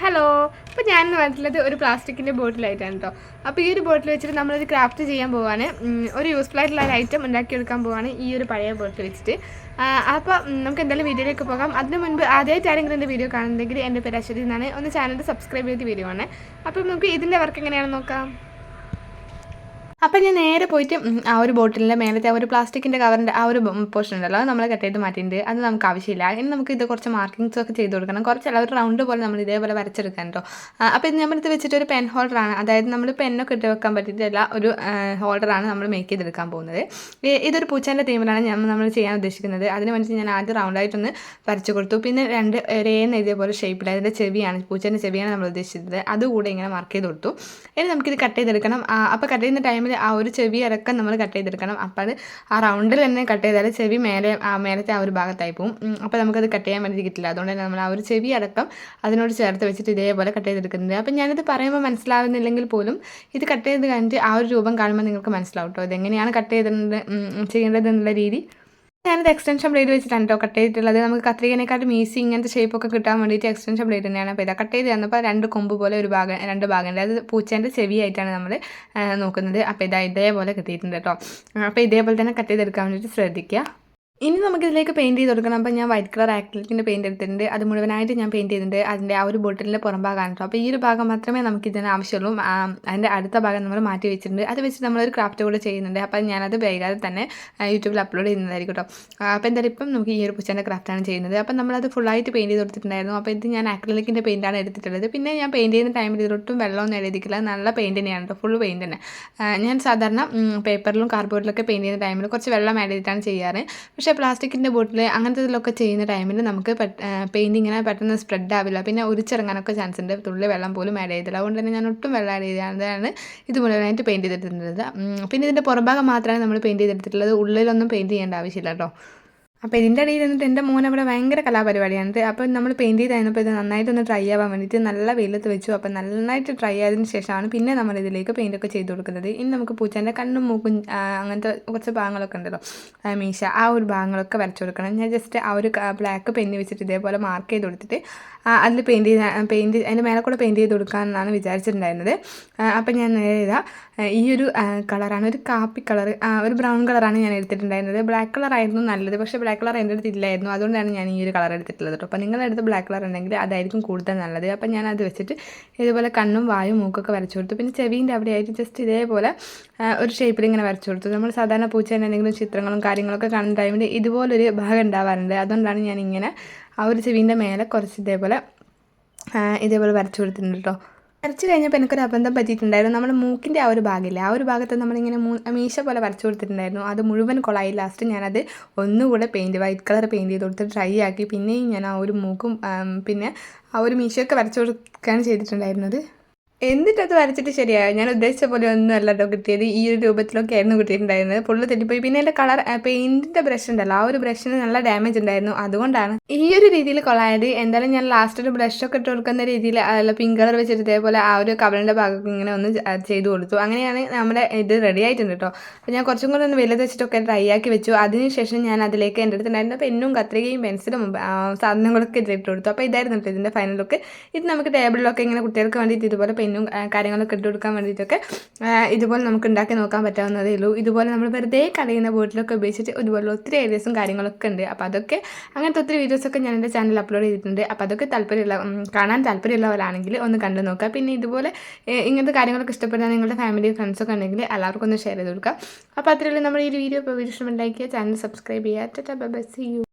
Hello അപ്പോൾ ഞാൻ വന്നിട്ടുള്ളത് ഒരു പ്ലാസ്റ്റിക്കിന്റെ ബോട്ടിലായിട്ടാണ് കേട്ടോ അപ്പോൾ ഈ ഒരു ബോട്ടിൽ വെച്ചിട്ട് നമ്മളൊരു ക്രാഫ്റ്റ് ചെയ്യാൻ പോവാണ്. ഒരു യൂസ്ഫുൾ ആയിട്ടുള്ള ഒരു ഐറ്റം ഉണ്ടാക്കിയെടുക്കാൻ പോവാണ് ഈ ഒരു പഴയ ബോട്ടിൽ വെച്ചിട്ട്. അപ്പോൾ നമുക്ക് എന്തായാലും വീഡിയോയിലേക്ക് പോകാം. അതിന് മുൻപ് ആദ്യമായിട്ട് ആരെങ്കിലും എന്റെ വീഡിയോ കാണുന്നുണ്ടെങ്കിൽ എന്റെ പേര് അശ്വതി എന്നാണ്. ഒന്ന് ചാനൽ സബ്സ്ക്രൈബ് ചെയ്ത് വീഡിയോ ആണ്. അപ്പം നമുക്ക് ഇതിന്റെ വർക്ക് എങ്ങനെയാണെന്ന് നോക്കാം. അപ്പം ഞാൻ നേരെ പോയിട്ട് ആ ഒരു ബോട്ടിലിന്റെ മേലത്തെ ആ ഒരു പ്ലാസ്റ്റിക്കിന്റെ കവറിന്റെ ആ ഒരു പോർഷൻ ഉണ്ടല്ലോ നമ്മൾ കട്ട് മാറ്റിയിട്ടുണ്ട്. അത് നമുക്ക് ആവശ്യമില്ല. ഇനി നമുക്ക് ഇത് കുറച്ച് മാർക്കിങ്സ് ഒക്കെ ചെയ്ത് കൊടുക്കണം. കുറച്ച് കുറച്ചല്ല ഒരു റൗണ്ട് പോലെ നമ്മൾ ഇതേപോലെ വരച്ചെടുക്കാൻ കേട്ടോ അപ്പോൾ ഇത് നമ്മളിത് വെച്ചിട്ട് ഒരു പെൻ ഹോൾഡറാണ് അതായത് നമ്മൾ പെന്നൊക്കെ ഇട്ട് വെക്കാൻ പറ്റിയിട്ടല്ല ഒരു ഹോൾഡറാണ് നമ്മൾ മേക്ക് ചെയ്തെടുക്കാൻ പോകുന്നത്. ഇതൊരു പൂച്ചേന്റെ തീമിലാണ് ഞാൻ നമ്മൾ ചെയ്യാൻ ഉദ്ദേശിക്കുന്നത്. അതിന് വേണ്ടി ഞാൻ ആദ്യം റൗണ്ടായിട്ടൊന്ന് വരച്ചു കൊടുത്തു. പിന്നെ രണ്ട് ഒരേന്ന് ഇതേപോലെ ഷേപ്പിൽ അതിന്റെ ചെവിയാണ് പൂച്ചേന്റെ ചെവിയാണ് നമ്മൾ ഉദ്ദേശിച്ചത്. അതുകൂടെ ഇങ്ങനെ മാർക്ക് ചെയ്ത് കൊടുത്തു. ഇനി നമുക്കിത് കട്ട് ചെയ്തെടുക്കണം. അപ്പോൾ കട്ട് ചെയ്യുന്ന ടൈമിൽ ആ ഒരു ചെവി അരക്കം നമ്മൾ കട്ട് ചെയ്തെടുക്കണം. അപ്പോൾ അത് ആ റൗണ്ടിൽ തന്നെ കട്ട് ചെയ്താൽ ചെവി മേലെ ആ മേലത്തെ ആ ഒരു ഭാഗത്തായി പോകും അപ്പോൾ നമുക്കത് കട്ട് ചെയ്യാൻ വേണ്ടി കിട്ടില്ല. അതുകൊണ്ട് തന്നെ നമ്മൾ ആ ഒരു ചെവി അടക്കം അതിനോട് ചേർത്ത് വെച്ചിട്ട് ഇതേപോലെ കട്ട് ചെയ്തെടുക്കുന്നുണ്ട്. അപ്പം ഞാനിത് പറയുമ്പോൾ മനസ്സിലാവുന്നില്ലെങ്കിൽ പോലും ഇത് കട്ട് ചെയ്ത് കഴിഞ്ഞിട്ട് ആ ഒരു രൂപം കാണുമ്പോൾ നിങ്ങൾക്ക് മനസ്സിലാവും കേട്ടോ ഇതെങ്ങനെയാണ് കട്ട് ചെയ്തിട്ടുണ്ട് ചെയ്യേണ്ടത് എന്നുള്ള രീതി ഞാനത് എക്സ്റ്റൻഷൻ ബ്ലേഡ് വെച്ചിട്ടാണ് കേട്ടോ കട്ട് ചെയ്തിട്ടുള്ളത് നമുക്ക് കത്രികനെക്കാട്ടും ഈസി ഇങ്ങനത്തെ ഷേപ്പൊക്കെ കിട്ടാൻ വേണ്ടിയിട്ട് എക്സ്റ്റൻഷൻ ബ്ലേഡ് തന്നെയാണ്. അപ്പോൾ ഇതാ കട്ട് ചെയ്ത് തന്നപ്പോൾ രണ്ട് കൊമ്പ് പോലെ ഒരു ഭാഗം രണ്ട് ഭാഗമുണ്ട് അത് പൂച്ചേന്റെ ചെവിയായിട്ടാണ് നമ്മൾ നോക്കുന്നത്. അപ്പോൾ ഇതാ ഇതേപോലെ കിട്ടിയിട്ടുണ്ട് കേട്ടോ അപ്പോൾ ഇതേപോലെ തന്നെ കട്ട് ചെയ്തെടുക്കാൻ വേണ്ടിയിട്ട് ശ്രദ്ധിക്കുക. ഇനി നമുക്കിതിലേക്ക് പെയിന്റ് ചെയ്ത് കൊടുക്കണം. അപ്പോൾ ഞാൻ വൈറ്റ് കളർ ആക്രിലിക്കിന്റെ പെയിന്റ് എടുത്തിട്ടുണ്ട്. അത് മുഴുവനായിട്ട് ഞാൻ പെയിന്റ് ചെയ്തിട്ടുണ്ട്. അതിന്റെ ആ ഒരു ബോട്ടിലിന്റെ പുറം ഭാഗമാണ് കേട്ടോ അപ്പോൾ ഈ ഒരു ഭാഗം മാത്രമേ നമുക്ക് ഇതിന് ആവശ്യമുള്ളൂ അതിന്റെ അടുത്ത ഭാഗം നമ്മൾ മാറ്റി വെച്ചിട്ടുണ്ട്. അത് വെച്ചിട്ട് നമ്മളൊരു ക്രാഫ്റ്റ് കൂടെ ചെയ്യുന്നുണ്ട്. അപ്പോൾ ഞാനത് വൈകാതെ തന്നെ യൂട്യൂബിൽ അപ്ലോഡ് ചെയ്യുന്നതായിരിക്കും കേട്ടോ. അപ്പോൾ എന്തായാലും ഇപ്പം നമുക്ക് ഈ ഒരു പുച്ചന്റെ ക്രാഫ്റ്റാണ് ചെയ്യുന്നത്. അപ്പോൾ നമ്മളത് ഫുള്ളായിട്ട് പെയിന്റ് ചെയ്ത് കൊടുത്തിട്ടുണ്ടായിരുന്നു. അപ്പോൾ ഇത് ഞാൻ ആക്ലിക്കിന്റെ പെയിന്റാണ് എടുത്തിട്ടുള്ളത്. പിന്നെ ഞാൻ പെയിന്റ് ചെയ്യുന്ന ടൈമിൽ ഇതിലൊട്ടും വെള്ളമൊന്നും എഴുതിക്കില്ല. നല്ല പെയിന്റ് തന്നെയാണ് കേട്ടോ. ഫുൾ പെയിന്റ് തന്നെ. ഞാൻ സാധാരണ പേപ്പറിലും കാർഡ്ബോർഡിലൊക്കെ പെയിന്റ് ചെയ്യുന്ന ടൈമിൽ കുറച്ച് വെള്ളം ആഡ് ചെയ്തിട്ടാണ് ചെയ്യാറ്. പക്ഷേ പ്ലാസ്റ്റിക്കിന്റെ ബോട്ടിൽ അങ്ങനത്തെ ഇതിലൊക്കെ ചെയ്യുന്ന ടൈമിൽ നമുക്ക് പെയിന്റ് ഇങ്ങനെ പെട്ടെന്ന് സ്പ്രെഡ് ആവില്ല പിന്നെ ഉരിച്ചിറങ്ങാനൊക്കെ ചാൻസ് ഉണ്ട് തുള്ളി വെള്ളം പോലും ആഡ് ചെയ്തില്ല അതുകൊണ്ട് തന്നെ ഞാൻ ഒട്ടും വെള്ളം ആഡ് ചെയ്താണ് ഇത് മുഴുവനായിട്ട് പെയിന്റ് ചെയ്തിട്ടുള്ളത് പിന്നെ ഇതിന്റെ പുറംഭാഗം മാത്രമാണ് നമ്മൾ പെയിന്റ് ചെയ്തെടുത്തിട്ടുള്ളത്. ഉള്ളിലൊന്നും പെയിന്റ് ചെയ്യേണ്ട ആവശ്യമില്ല കേട്ടോ. അപ്പോൾ ഇതിന്റെ ഇടയിൽ നിന്നിട്ട് എന്റെ മോൻ അവിടെ ഭയങ്കര കലാപരിപാടിയാണ്. അപ്പോൾ നമ്മൾ പെയിന്റ് ചെയ്ത് കഴിഞ്ഞപ്പോൾ ഇത് നന്നായിട്ടൊന്ന് ട്രൈ ആവാൻ വേണ്ടിയിട്ട് നല്ല വെയിലത്ത് വെച്ചു. അപ്പോൾ നന്നായിട്ട് ട്രൈ ആയതിനു ശേഷമാണ് പിന്നെ നമ്മൾ ഇതിലേക്ക് പെയിന്റ് ഒക്കെ ചെയ്ത് കൊടുക്കുന്നത്. ഇനി നമുക്ക് പൂച്ചേന്റെ കണ്ണും മൂക്കും അങ്ങനത്തെ കുറച്ച് ഭാഗങ്ങളൊക്കെ ഉണ്ടല്ലോ മീശ ആ ഒരു ഭാഗങ്ങളൊക്കെ വരച്ചു കൊടുക്കണം. ഞാൻ ജസ്റ്റ് ആ ഒരു ബ്ലാക്ക് പെയിന്റ് വെച്ചിട്ട് ഇതേപോലെ മാർക്ക് ചെയ്ത് കൊടുത്തിട്ട് അതിൽ പെയിന്റ് ചെയ്ത് പെയിന്റ് അതിന്റെ മേലെ കൂടെ പെയിന്റ് ചെയ്ത് കൊടുക്കാമെന്നാണ് വിചാരിച്ചിട്ടുണ്ടായിരുന്നത്. അപ്പോൾ ഞാൻ നേരെ ഈ ഒരു കളറാണ് ഒരു കാപ്പി കളർ ഒരു ബ്രൗൺ കളറാണ് ഞാൻ എടുത്തിട്ടുണ്ടായിരുന്നത്. ബ്ലാക്ക് കളറായിരുന്നു നല്ലത്. പക്ഷേ ബ്ലാക്ക് കളർ എന്റെ അടുത്ത് ഇല്ലായിരുന്നു. അതുകൊണ്ടാണ് ഞാൻ ഈ ഒരു കളർ എടുത്തിട്ടുള്ളത് കേട്ടോ അപ്പോൾ നിങ്ങളുടെ അടുത്ത് ബ്ലാക്ക് കളർ ഉണ്ടെങ്കിൽ അതായിരിക്കും കൂടുതൽ നല്ലത്. അപ്പോൾ ഞാൻ അത് വെച്ചിട്ട് ഇതുപോലെ കണ്ണും വായും മൂക്കൊക്കെ വരച്ചു കൊടുത്തു. പിന്നെ ചെവീന്റെ അവിടെ ആയിട്ട് ജസ്റ്റ് ഇതേപോലെ ഒരു ഷേപ്പിൽ ഇങ്ങനെ വരച്ചു കൊടുത്തു. നമ്മൾ സാധാരണ പൂച്ചേന്റെ എന്തെങ്കിലും ചിത്രങ്ങളും കാര്യങ്ങളൊക്കെ കാണുന്ന ടൈമിൽ ഇതുപോലൊരു ഭാഗം ഉണ്ടാവാറുണ്ട്. അതുകൊണ്ടാണ് ഞാൻ ഇങ്ങനെ ആ ഒരു ചെവീന്റെ മേലെ കുറച്ച് ഇതേപോലെ ഇതേപോലെ വരച്ചു കൊടുത്തിട്ടുണ്ട് കേട്ടോ വരച്ച് കഴിഞ്ഞപ്പോൾ എനിക്കൊരു അബന്ധം പറ്റിയിട്ടുണ്ടായിരുന്നു. നമ്മുടെ മൂക്കിന്റെ ആ ഒരു ഭാഗമില്ല ആ ഒരു ഭാഗത്ത് നമ്മളിങ്ങനെ മീശ പോലെ വരച്ചു കൊടുത്തിട്ടുണ്ടായിരുന്നു. അത് മുഴുവൻ കൊളായി. ലാസ്റ്റ് ഞാനത് ഒന്നുകൂടെ പെയിന്റ് വൈറ്റ് കളർ പെയിന്റ് ചെയ്ത് കൊടുത്ത് ഡ്രൈ ആക്കി. പിന്നെയും ഞാൻ ആ ഒരു മൂക്കും പിന്നെ ആ ഒരു മീശയൊക്കെ വരച്ചു കൊടുക്കുകയാണ് ചെയ്തിട്ടുണ്ടായിരുന്നത്. എന്നിട്ടത് വരച്ചിട്ട് ശരിയായോ? ഞാൻ ഉദ്ദേശിച്ച പോലെ ഒന്നും അല്ല കേട്ടോ കിട്ടിയത്. ഈ ഒരു രൂപത്തിലൊക്കെ ആയിരുന്നു കിട്ടിയിട്ടുണ്ടായിരുന്നത്. പുള്ളി തെറ്റിപ്പോയി. പിന്നെ എന്റെ കളർ പെയിന്റിന്റെ ബ്രഷ് ഉണ്ടല്ലോ. ആ ഒരു ബ്രഷിന് നല്ല ഡാമേജ് ഉണ്ടായിരുന്നു. അതുകൊണ്ടാണ്. ഈ ഒരു രീതിയിൽ കൊള്ളായത് എന്തായാലും ഞാൻ ലാസ്റ്റ് ഒരു ബ്രഷൊക്കെ ഇട്ട് കൊടുക്കുന്ന രീതിയിൽ അല്ല പിങ്ക് കളർ വെച്ചിട്ട് ഇതേപോലെ ആ ഒരു കവറിന്റെ ഭാഗമൊക്കെ ഇങ്ങനെ ഒന്ന് ചെയ്തു കൊടുത്തു. അങ്ങനെയാണ് നമ്മുടെ ഇത് റെഡി ആയിട്ടുണ്ട് കേട്ടോ അപ്പോൾ ഞാൻ കുറച്ചും കൂടെ ഒന്ന് വലുത് വെച്ചിട്ടൊക്കെ ഡ്രൈ ആക്കി വെച്ചു. അതിനുശേഷം ഞാൻ അതിലേക്ക് എന്റെ അടുത്തുണ്ടായിരുന്ന പെന്നും കത്രികയും പെൻസിലും സാധനങ്ങളൊക്കെ ഇതിലിട്ട് കൊടുത്തു. അപ്പോൾ ഇതായിരുന്നു ഇതിന്റെ ഫൈനൽ ലുക്ക് ഇത് നമുക്ക് ടേബിളിലൊക്കെ ഇങ്ങനെ കുട്ടികൾക്ക് വേണ്ടിയിട്ട് ഇതുപോലെ പെന്നും കാര്യങ്ങളൊക്കെ ഇട്ട് കൊടുക്കാൻ വേണ്ടിയിട്ടൊക്കെ ഇതുപോലെ നമുക്ക് ഉണ്ടാക്കി നോക്കാൻ പറ്റാവുന്നതേ ഉള്ളൂ. ഇതുപോലെ നമ്മൾ വെറുതെ കളയുന്ന ബോട്ടിലൊക്കെ ഉപയോഗിച്ചിട്ട് ഇതുപോലെ ഒത്തിരി ഐഡിയസും കാര്യങ്ങളൊക്കെ ഉണ്ട് അപ്പോൾ അതൊക്കെ അങ്ങനത്തെ ഒത്തിരി വീഡിയോസൊക്കെ ഞാൻ എന്റെ ചാനൽ അപ്ലോഡ് ചെയ്തിട്ടുണ്ട്. അപ്പോൾ അതൊക്കെ താല്പര്യമുള്ള കാണാൻ താല്പര്യമുള്ളവരാണെങ്കിൽ ഒന്ന് കണ്ടു നോക്കുക. പിന്നെ ഇതുപോലെ ഇങ്ങനത്തെ കാര്യങ്ങളൊക്കെ ഇഷ്ടപ്പെടുന്ന നിങ്ങളുടെ ഫാമിലി ഫ്രണ്ട്സൊക്കെ ഉണ്ടെങ്കിൽ എല്ലാവർക്കും ഒന്ന് ഷെയർ ചെയ്ത് കൊടുക്കുക. അപ്പോൾ അത്രയുള്ളൂ നമ്മൾ ഈ വീഡിയോ ഇപ്പോൾ വീഡിയോ ഇഷ്ടമുണ്ടാക്കിയ ചാനൽ സബ്സ്ക്രൈബ് ചെയ്യുക. Bye see you